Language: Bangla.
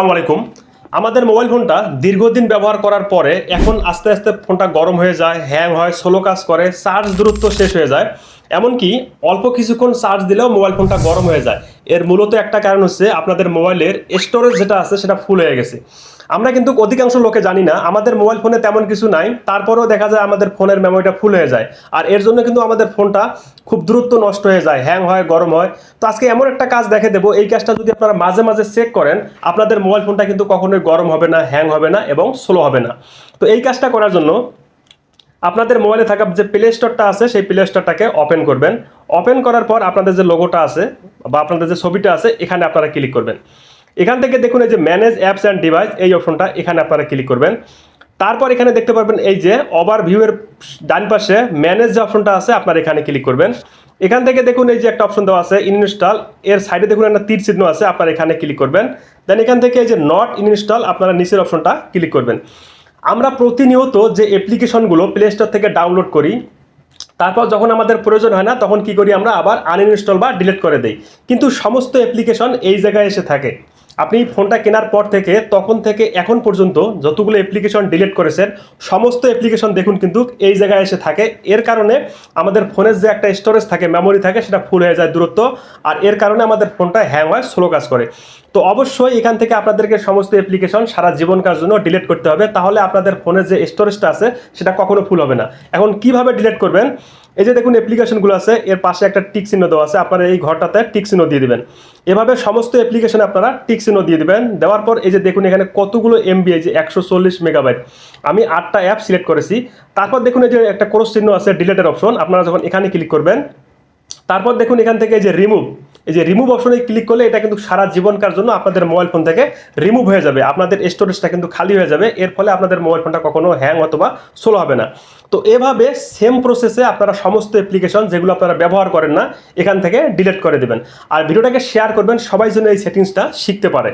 আসসালামু আলাইকুম। আমাদের মোবাইল ফোনটা দীর্ঘদিন ব্যবহার করার পরে এখন আস্তে আস্তে ফোনটা গরম হয়ে যায়, হ্যাং হয় স্লো কাজ করে চার্জ দূরত্ব শেষ হয়ে যায়। এমনকি অল্প কিছুক্ষণ চার্জ দিলেও মোবাইল ফোনটা গরম হয়ে যায়। এর মূলত একটা কারণ হচ্ছে আপনাদের মোবাইলের স্টোরেজ যেটা আছে সেটা ফুল হয়ে গেছে। আমরা কিন্তু অধিকাংশ লোকে জানি না, আমাদের মোবাইল ফোনে তেমন কিছু নাই, তারপরেও দেখা যায় আমাদের ফোনের মেমোরিটা ফুল হয়ে যায়। আর এর জন্য কিন্তু আমাদের ফোনটা খুব দ্রুত নষ্ট হয়ে যায় হ্যাং হয়, গরম হয়। তো আজকে এমন একটা কাজ দেখে দেবো, এই কাজটা যদি আপনারা মাঝে মাঝে চেক করেন, আপনাদের মোবাইল ফোনটা কিন্তু কখনোই গরম হবে না হ্যাং হবে না এবং স্লো হবে না। তো এই কাজটা করার জন্য আপনাদের মোবাইলে থাকা যে প্লে স্টোরটা আছে, সেই প্লে স্টোরটাকে ওপেন করবেন। ওপেন করার পর আপনাদের যে লোগোটা আছে বা আপনাদের যে ছবিটা আছে, এখানে আপনারা ক্লিক করবেন। এখান থেকে দেখুন এই যে ম্যানেজ অ্যাপস অ্যান্ড ডিভাইস এই অপশনটা এখানে আপনারা ক্লিক করবেন। তারপর এখানে দেখতে পারবেন এই যে ওভার ভিউয়ের ডান পাশে ম্যানেজ যে অপশনটা আছে, আপনারা এখানে ক্লিক করবেন। এখান থেকে দেখুন এই যে একটা অপশন দেওয়া আছে ইনস্টল এর সাইডে দেখুন একটা তীর চিহ্ন আছে, আপনারা এখানে ক্লিক করবেন। দেন এখান থেকে এই যে নট ইনস্টল আপনারা নিচের অপশনটা ক্লিক করবেন। আমরা প্রতিনিয়ত যে অ্যাপ্লিকেশনগুলো প্লে স্টোর থেকে ডাউনলোড করি, তারপর যখন আমাদের প্রয়োজন হয় না, তখন কি করি আমরা আবার আনইনস্টল বা ডিলিট করে দেই। কিন্তু সমস্ত অ্যাপ্লিকেশন এই জায়গায় এসে থাকে। আপনি ফোনটা কেনার পর থেকে, তখন থেকে এখন পর্যন্ত যতগুলো অ্যাপ্লিকেশন ডিলিট করেছেন, সমস্ত অ্যাপ্লিকেশন দেখুন কিন্তু এই জায়গায় এসে থাকে। এর কারণে আমাদের ফোনের যে একটা স্টোরেজ থাকে মেমোরি থাকে, সেটা ফুল হয়ে যায় দূরত্ব। আর এর কারণে আমাদের ফোনটা হ্যাং হয় স্লো কাজ করে। তো অবশ্যই এখান থেকে আপনাদেরকে সমস্ত অ্যাপ্লিকেশন সারা জীবনকার জন্য ডিলিট করতে হবে। তাহলে আপনাদের ফোনের যে স্টোরেজটা আছে, সেটা কখনো ফুল হবে না। এখন কীভাবে ডিলিট করবেন? এই যে দেখুন অ্যাপ্লিকেশনগুলো আছে, এর পাশে একটা টিক চিহ্ন দেওয়া আছে, আপনারা এই ঘরটাতে টিক চিহ্ন দিয়ে দেবেন। এভাবে সমস্ত অ্যাপ্লিকেশনে আপনারা টিক চিহ্ন দিয়ে দিবেন। দেওয়ার পর এই যে দেখুন এখানে কতগুলো এমবি এই যে একশো চল্লিশ মেগাবাইট আমি আটটা অ্যাপ সিলেক্ট করেছি। তারপর দেখুন এই যে একটা ক্রস চিহ্ন আছে ডিলেটের অপশন আপনারা যখন এখানে ক্লিক করবেন, তারপর দেখুন এখান থেকে যে রিমুভ এই যে রিমুভ অপশনে ক্লিক করলে এটা কিন্তু সারা জীবনকার জন্য আপনাদের মোবাইল ফোন থেকে রিমুভ হয়ে যাবে। আপনাদের স্টোরেজটা কিন্তু খালি হয়ে যাবে। এর ফলে আপনাদের মোবাইল ফোনটা কখনো হ্যাং অথবা স্লো হবে না। তো এভাবে সেম প্রসেসে আপনারা সমস্ত অ্যাপ্লিকেশন যেগুলো আপনারা ব্যবহার করেন না, এখান থেকে ডিলিট করে দেবেন। আর ভিডিওটাকে শেয়ার করবেন, সবাই যেন এই সেটিংসটা শিখতে পারে।